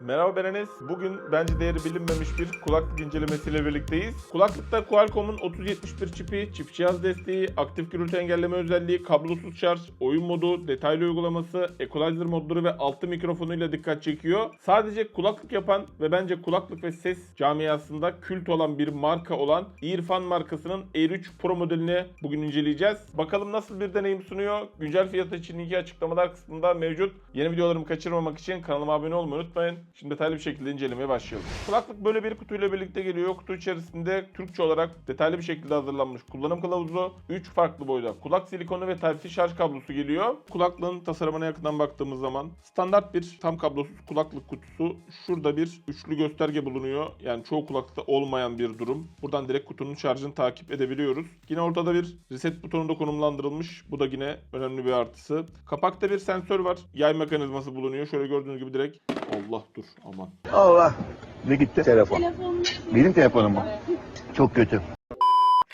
Merhaba ben Enes. Bugün bence değeri bilinmemiş bir kulaklık incelemesiyle birlikteyiz. Kulaklıkta Qualcomm'un 3071 çipi, çift cihaz desteği, aktif gürültü engelleme özelliği, kablosuz şarj, oyun modu, detaylı uygulaması, equalizer modları ve altı mikrofonuyla dikkat çekiyor. Sadece kulaklık yapan ve bence kulaklık ve ses camiasında kült olan bir marka olan Earfan markasının Air 3 Pro modelini bugün inceleyeceğiz. Bakalım nasıl bir deneyim sunuyor. Güncel fiyatı için linki açıklamalar kısmında mevcut. Yeni videolarımı kaçırmamak için kanalıma abone olmayı unutmayın. Şimdi detaylı bir şekilde incelemeye başlayalım. Kulaklık böyle bir kutuyla birlikte geliyor. Kutu içerisinde Türkçe olarak detaylı bir şekilde hazırlanmış kullanım kılavuzu, 3 farklı boyda kulak silikonu ve Type-C şarj kablosu geliyor. Kulaklığın tasarımına yakından baktığımız zaman standart bir tam kablosuz kulaklık kutusu. Şurada bir üçlü gösterge bulunuyor. Yani çoğu kulaklıkta olmayan bir durum. Buradan direkt kutunun şarjını takip edebiliyoruz. Yine ortada bir reset butonu da konumlandırılmış. Bu da yine önemli bir artısı. Kapakta bir sensör var. Yay mekanizması bulunuyor. Şöyle gördüğünüz gibi direkt Allah dur aman. Allah. Ne gitti? Telefon. Telefonum. Benim telefonum mu? Çok kötü.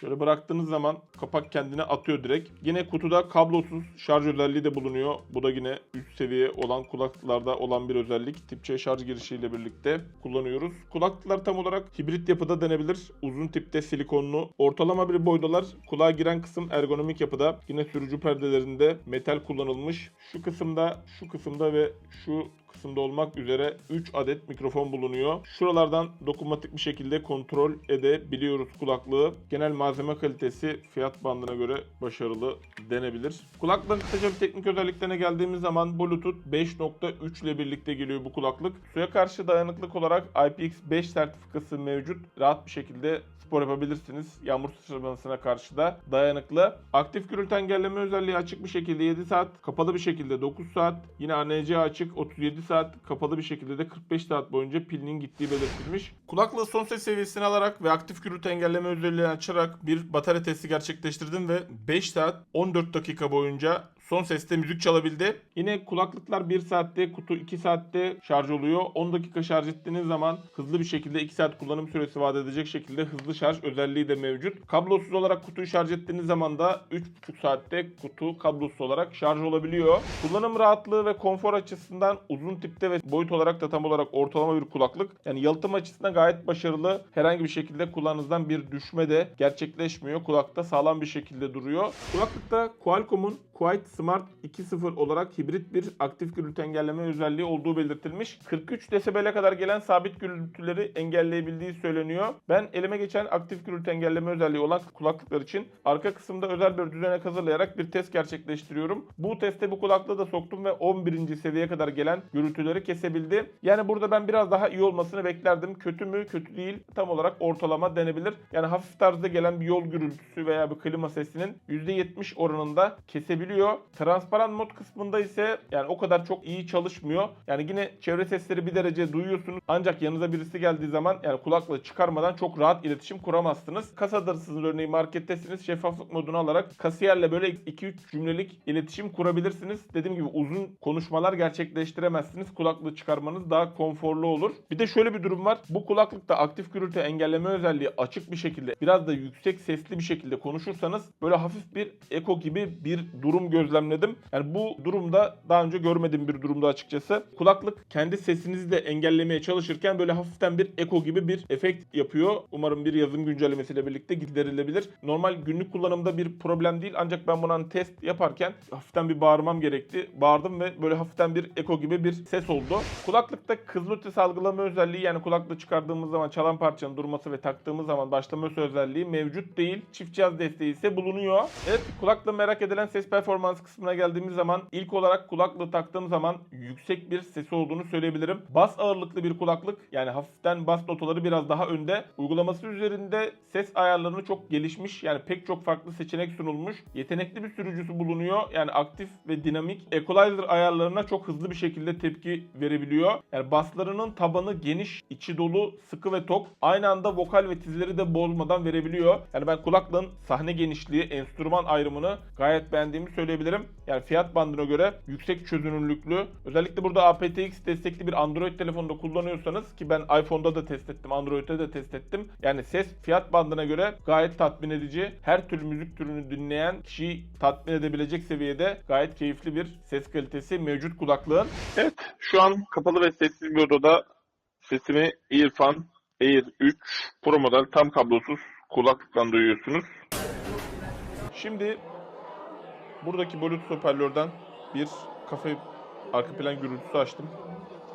Şöyle bıraktığınız zaman kapak kendine atıyor direkt. Yine kutuda kablosuz şarj özelliği de bulunuyor. Bu da yine üst seviye olan kulaklıklarda olan bir özellik. Tip C şarj girişiyle birlikte kullanıyoruz. Kulaklıklar tam olarak hibrit yapıda denebilir. Uzun tipte silikonlu. Ortalama bir boydalar. Kulağa giren kısım ergonomik yapıda. Yine sürücü perdelerinde metal kullanılmış. Şu kısımda, şu kısımda ve şu kısımda olmak üzere 3 adet mikrofon bulunuyor. Şuralardan dokunmatik bir şekilde kontrol edebiliyoruz kulaklığı. Genel malzeme kalitesi fiyat bandına göre başarılı denebilir. Kulaklığın kısaca bir teknik özelliklerine geldiğimiz zaman Bluetooth 5.3 ile birlikte geliyor bu kulaklık. Suya karşı dayanıklık olarak IPX5 sertifikası mevcut. Rahat bir şekilde spor yapabilirsiniz. Yağmur sıçramasına karşı da dayanıklı. Aktif gürültü engelleme özelliği açık bir şekilde 7 saat, kapalı bir şekilde 9 saat. Yine ANC açık 37 saat, kapalı bir şekilde de 45 saat boyunca pilinin gittiği belirtilmiş. Kulaklığı son ses seviyesine alarak ve aktif gürültü engelleme özelliğini açarak bir batarya testi gerçekleştirdim ve 5 saat 14 dakika boyunca son seste müzik çalabildi. Yine kulaklıklar 1 saatte, kutu 2 saatte şarj oluyor. 10 dakika şarj ettiğiniz zaman hızlı bir şekilde 2 saat kullanım süresi vaat edecek şekilde hızlı şarj özelliği de mevcut. Kablosuz olarak kutuyu şarj ettiğiniz zaman da 3,5 saatte kutu kablosuz olarak şarj olabiliyor. Kullanım rahatlığı ve konfor açısından uzun tipte ve boyut olarak da tam olarak ortalama bir kulaklık. Yani yalıtım açısından gayet başarılı. Herhangi bir şekilde kulağınızdan bir düşme de gerçekleşmiyor. Kulakta sağlam bir şekilde duruyor. Kulaklıkta Qualcomm'un Quiet Smart 2.0 olarak hibrit bir aktif gürültü engelleme özelliği olduğu belirtilmiş. 43 desibele kadar gelen sabit gürültüleri engelleyebildiği söyleniyor. Ben elime geçen aktif gürültü engelleme özelliği olan kulaklıklar için arka kısımda özel bir düzenek hazırlayarak bir test gerçekleştiriyorum. Bu teste bu kulaklığı da soktum ve 11. seviyeye kadar gelen gürültüleri kesebildi. Yani burada ben biraz daha iyi olmasını beklerdim. Kötü mü? Kötü değil. Tam olarak ortalama denebilir. Yani hafif tarzda gelen bir yol gürültüsü veya bir klima sesinin %70 oranında kesebiliyor. Transparan mod kısmında ise yani o kadar çok iyi çalışmıyor. Yani yine çevre sesleri bir derece duyuyorsunuz. Ancak yanınıza birisi geldiği zaman yani kulaklığı çıkarmadan çok rahat iletişim kuramazsınız. Kasadasınız örneğin markettesiniz şeffaflık modunu alarak kasiyerle böyle 2-3 cümlelik iletişim kurabilirsiniz. Dediğim gibi uzun konuşmalar gerçekleştiremezsiniz. Kulaklığı çıkarmanız daha konforlu olur. Bir de şöyle bir durum var. Bu kulaklıkta aktif gürültü engelleme özelliği açık bir şekilde biraz da yüksek sesli bir şekilde konuşursanız böyle hafif bir eko gibi bir durum gözlemledim. Yani bu durumda daha önce görmediğim bir durumda açıkçası. Kulaklık kendi sesinizi de engellemeye çalışırken böyle hafiften bir eko gibi bir efekt yapıyor. Umarım bir yazım güncellemesiyle birlikte giderilebilir. Normal günlük kullanımda bir problem değil ancak ben buna test yaparken hafiften bir bağırmam gerekti. Bağırdım ve böyle hafiften bir eko gibi bir ses oldu. Kulaklıkta hızlı ötesi algılama özelliği yani kulaklığı çıkardığımız zaman çalan parçanın durması ve taktığımız zaman başlaması özelliği mevcut değil. Çift cihaz desteği ise bulunuyor. Evet kulaklığı merak edilen ses performans kısmına geldiğimiz zaman ilk olarak kulaklığı taktığım zaman yüksek bir sesi olduğunu söyleyebilirim. Bas ağırlıklı bir kulaklık yani hafiften bas notaları biraz daha önde. Uygulaması üzerinde ses ayarlarını çok gelişmiş yani pek çok farklı seçenek sunulmuş. Yetenekli bir sürücüsü bulunuyor yani aktif ve dinamik. Equalizer ayarlarına çok hızlı bir şekilde tepki verebiliyor. Yani baslarının tabanı geniş, içi dolu, sıkı ve tok. Aynı anda vokal ve tizleri de bozmadan verebiliyor. Yani ben kulaklığın sahne genişliği, enstrüman ayrımını gayet beğendiğimi söyleyebilirim. Yani fiyat bandına göre yüksek çözünürlüklü. Özellikle burada aptX destekli bir Android telefonda kullanıyorsanız ki ben iPhone'da da test ettim, Android'de de test ettim. Yani ses fiyat bandına göre gayet tatmin edici. Her türlü müzik türünü dinleyen kişiyi tatmin edebilecek seviyede gayet keyifli bir ses kalitesi mevcut kulaklığın. Evet şu an kapalı ve sessiz bir odada Sesimi Earfan Air 3 Pro model tam kablosuz kulaklıktan duyuyorsunuz. Şimdi buradaki Bluetooth hoparlörden bir kafe arka plan gürültüsü açtım.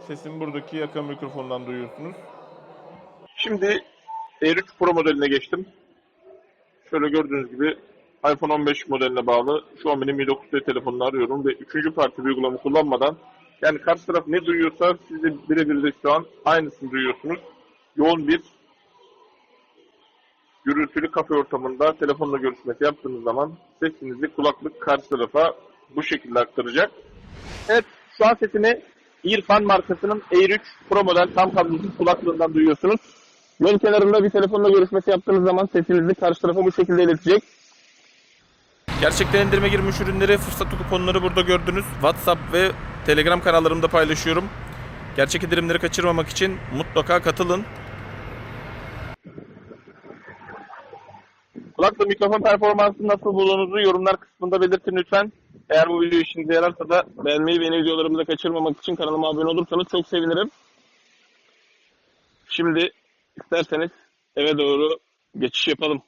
Sesimi buradaki yakın mikrofondan duyuyorsunuz. Şimdi Air 3 Pro modeline geçtim. Şöyle gördüğünüz gibi iPhone 15 modeline bağlı. Benim Mi 9T telefonunu arıyorum ve üçüncü parti bir uygulama kullanmadan yani karşı taraf ne duyuyorsa siz de birebir de şu an aynısını duyuyorsunuz. Yoğun bir gürültülü kafe ortamında telefonla görüşmesi yaptığınız zaman sesinizi kulaklık karşı tarafa bu şekilde aktaracak. Evet şu an sesini Earfan markasının Air 3 Pro model tam kablosuz kulaklığından duyuyorsunuz. Yol kenarında bir telefonla görüşmesi yaptığınız zaman sesinizi karşı tarafa bu şekilde iletecek. Gerçekten indirime girmiş ürünleri, fırsat kuponları burada gördünüz. WhatsApp ve Telegram kanallarımda paylaşıyorum. Gerçek indirimleri kaçırmamak için mutlaka katılın. Kulakla mikrofon performansını nasıl bulduğunuzu yorumlar kısmında belirtin lütfen. Eğer bu video işinize yararsa da beğenmeyi ve yeni videolarımı da kaçırmamak için kanalıma abone olursanız çok sevinirim. Şimdi isterseniz eve doğru geçiş yapalım.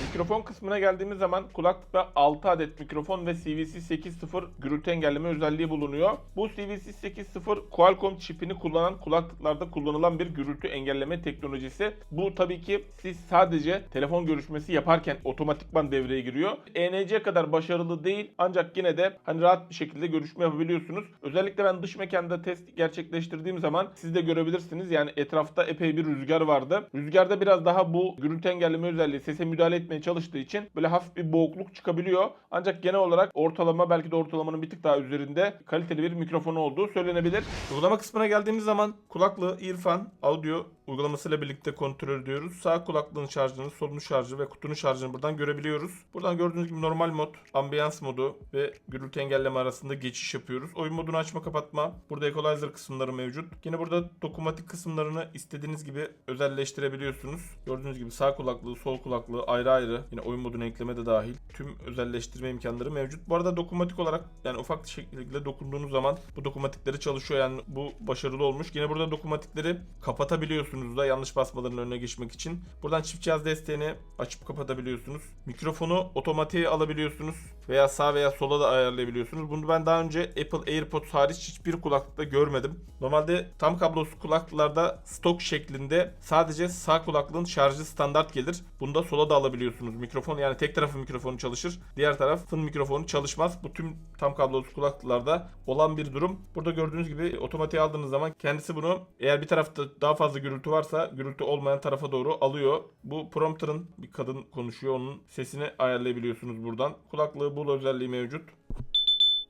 Mikrofon kısmına geldiğimiz zaman kulaklıkta 6 adet mikrofon ve CVC 8.0 gürültü engelleme özelliği bulunuyor. Bu CVC 8.0 Qualcomm çipini kullanan kulaklıklarda kullanılan bir gürültü engelleme teknolojisi. Bu tabii ki siz sadece telefon görüşmesi yaparken otomatikman devreye giriyor. ENC kadar başarılı değil ancak yine de hani rahat bir şekilde görüşme yapabiliyorsunuz. Özellikle ben dış mekanda test gerçekleştirdiğim zaman siz de görebilirsiniz. Yani etrafta epey bir rüzgar vardı. Rüzgarda biraz daha bu gürültü engelleme özelliği sese müdahale etmeye çalıştığı için böyle hafif bir boğukluk çıkabiliyor. Ancak genel olarak ortalama belki de ortalamanın bir tık daha üzerinde kaliteli bir mikrofonu olduğu söylenebilir. Uygulama kısmına geldiğimiz zaman kulaklığı Earfan Audio uygulamasıyla birlikte kontrol ediyoruz. Sağ kulaklığın şarjını, solunun şarjı ve kutunun şarjını buradan görebiliyoruz. Buradan gördüğünüz gibi normal mod, ambiyans modu ve gürültü engelleme arasında geçiş yapıyoruz. Oyun modunu açma kapatma. Burada equalizer kısımları mevcut. Yine burada dokunmatik kısımlarını istediğiniz gibi özelleştirebiliyorsunuz. Gördüğünüz gibi sağ kulaklığı, sol kulaklığı ayrı ayrı. Yine oyun modunu ekleme de dahil. Tüm özelleştirme imkanları mevcut. Bu arada dokunmatik olarak yani ufak şekilde dokunduğunuz zaman bu dokunmatikleri çalışıyor. Yani bu başarılı olmuş. Yine burada dokunmatikleri kapatabiliyorsunuz da yanlış basmaların önüne geçmek için. Buradan çift cihaz desteğini açıp kapatabiliyorsunuz. Mikrofonu otomatiğe alabiliyorsunuz veya sağ veya sola da ayarlayabiliyorsunuz. Bunu ben daha önce Apple AirPods hariç hiçbir kulaklıkta görmedim. Normalde tam kablosuz kulaklıklarda stok şeklinde sadece sağ kulaklığın şarjı standart gelir. Bunda sola da alabiliyorsunuz mikrofon. Yani tek tarafın mikrofonu çalışır. Diğer tarafın mikrofonu çalışmaz. Bu tüm tam kablosuz kulaklıklarda olan bir durum. Burada gördüğünüz gibi otomatiğe aldığınız zaman kendisi bunu eğer bir tarafta daha fazla gürültü varsa gürültü olmayan tarafa doğru alıyor. Bu prompter'ın bir kadın konuşuyor. Onun sesini ayarlayabiliyorsunuz buradan. Kulaklığı bul özelliği mevcut.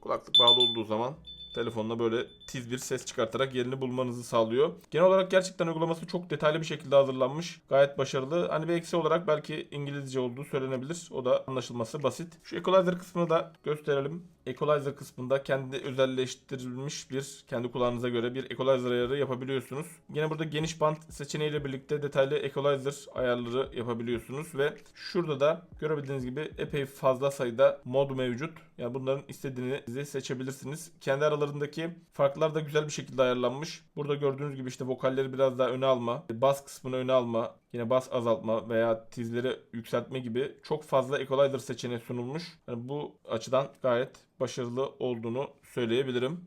Kulaklık bağlı olduğu zaman telefonla böyle tiz bir ses çıkartarak yerini bulmanızı sağlıyor. Genel olarak gerçekten uygulaması çok detaylı bir şekilde hazırlanmış. Gayet başarılı. Hani bir eksi olarak belki İngilizce olduğu söylenebilir. O da anlaşılması basit. Şu equalizer kısmını da gösterelim. Equalizer kısmında kendi özelleştirilmiş bir kendi kulağınıza göre bir equalizer ayarı yapabiliyorsunuz. Yine burada geniş band seçeneğiyle birlikte detaylı equalizer ayarları yapabiliyorsunuz ve şurada da görebildiğiniz gibi epey fazla sayıda mod mevcut. Yani bunların istediğinizi seçebilirsiniz. Kendi aralarındaki farklar da güzel bir şekilde ayarlanmış. Burada gördüğünüz gibi işte vokalleri biraz daha öne alma, bas kısmını öne alma, yine bas azaltma veya tizleri yükseltme gibi çok fazla equalizer seçeneği sunulmuş. Yani bu açıdan gayet başarılı olduğunu söyleyebilirim.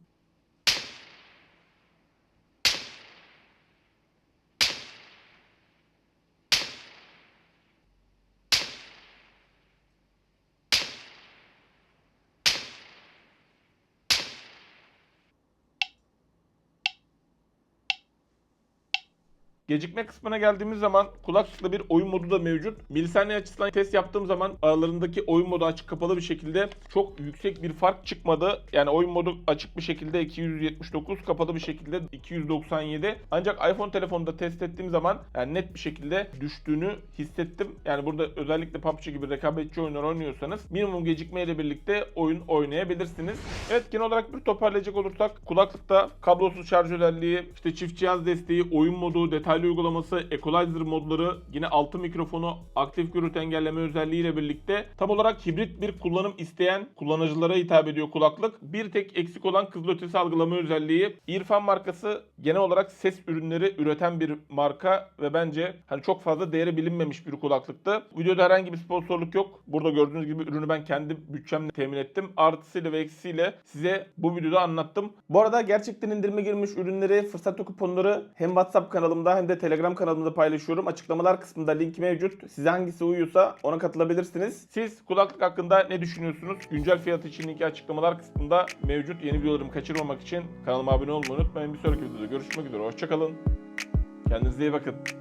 Gecikme kısmına geldiğimiz zaman kulaklıkla bir oyun modu da mevcut. Milisaniye açısından test yaptığım zaman aralarındaki oyun modu açık kapalı bir şekilde çok yüksek bir fark çıkmadı. Yani oyun modu açık bir şekilde 279, kapalı bir şekilde 297. Ancak iPhone telefonda test ettiğim zaman yani net bir şekilde düştüğünü hissettim. Yani burada özellikle PUBG gibi rekabetçi oyunlar oynuyorsanız minimum gecikmeyle birlikte oyun oynayabilirsiniz. Evet genel olarak bir toparlayacak olursak kulaklıkta kablosuz şarj özelliği, işte çift cihaz desteği, oyun modu, detaylı Wireless uygulaması, equalizer modları, yine altı mikrofonu, aktif gürültü engelleme özelliğiyle birlikte tam olarak hibrit bir kullanım isteyen kullanıcılara hitap ediyor kulaklık. Bir tek eksik olan kızılötesi algılama özelliği. Earphone markası genel olarak ses ürünleri üreten bir marka ve bence hani çok fazla değeri bilinmemiş bir kulaklıktı. Videoda herhangi bir sponsorluk yok. Burada gördüğünüz gibi ürünü ben kendi bütçemle temin ettim. Artısıyla ve eksisiyle size bu videoda anlattım. Bu arada gerçekten indirime girmiş ürünleri, fırsat kuponları hem WhatsApp kanalımda hem de Telegram kanalımda paylaşıyorum. Açıklamalar kısmında link mevcut. Size hangisi uyuyorsa ona katılabilirsiniz. Siz kulaklık hakkında ne düşünüyorsunuz? Güncel fiyat için linki açıklamalar kısmında mevcut. Yeni videolarımı kaçırmamak için kanalıma abone olmayı unutmayın. Bir sonraki videoda görüşmek üzere. Hoşçakalın. Kendinize iyi bakın.